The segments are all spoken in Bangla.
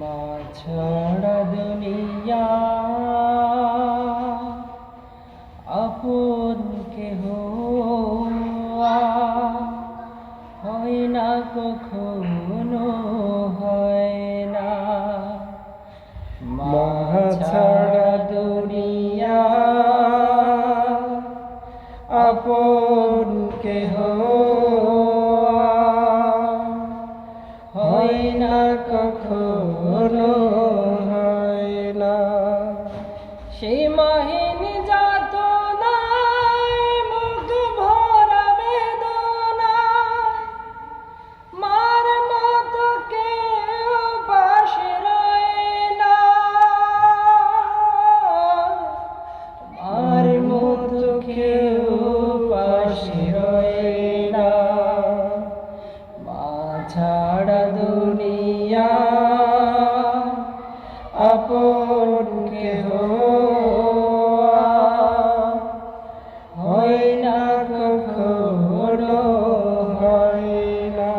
মা ছাড়া দুনিয়া, আপন কেহ হয় না, কখনো হয় না। মা ছাড়া দুনিয়া, আপন কেহ কখনো হয় না। সেই মাহিনী যাত মুখ ভরা বেদনা, মার মতো কেউ পাশে রয় না। মার মতো কেউ পাশে রয় না। হয় না না।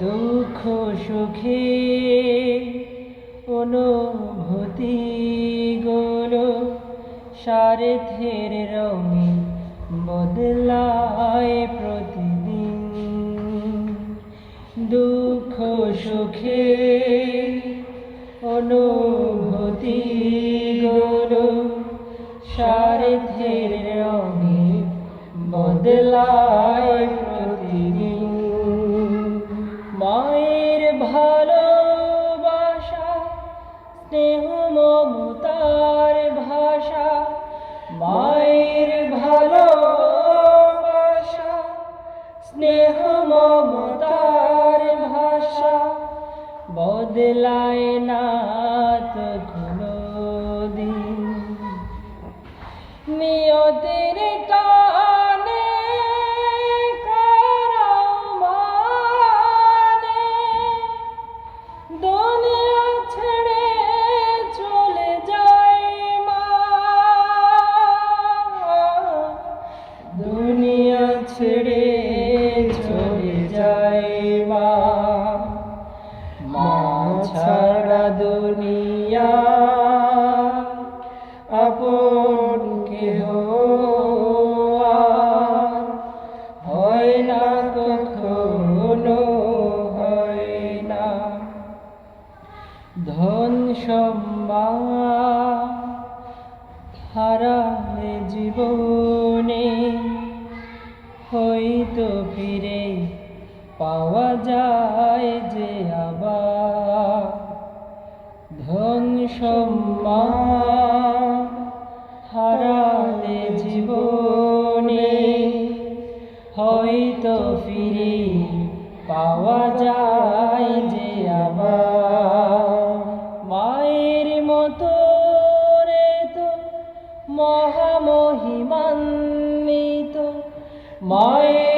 দুঃখ সুখে অনুভূতি গুলো স্বার্থের রঙে বদলায় প্রতিদিন। দুঃখ সুখে অনুভূতি স্বার্থের রঙে বদলায় প্রতিদিন। মায়ের ভালোবাসা, স্নেহ মমতার ভাষা। মায়ের ভালোবাসা, স্নেহ মমতার ভাষা। বদলায় না তো নিয়তের টানে হারালে জীবনে হয়তো ফিরে পাওয়া যায় মায়ের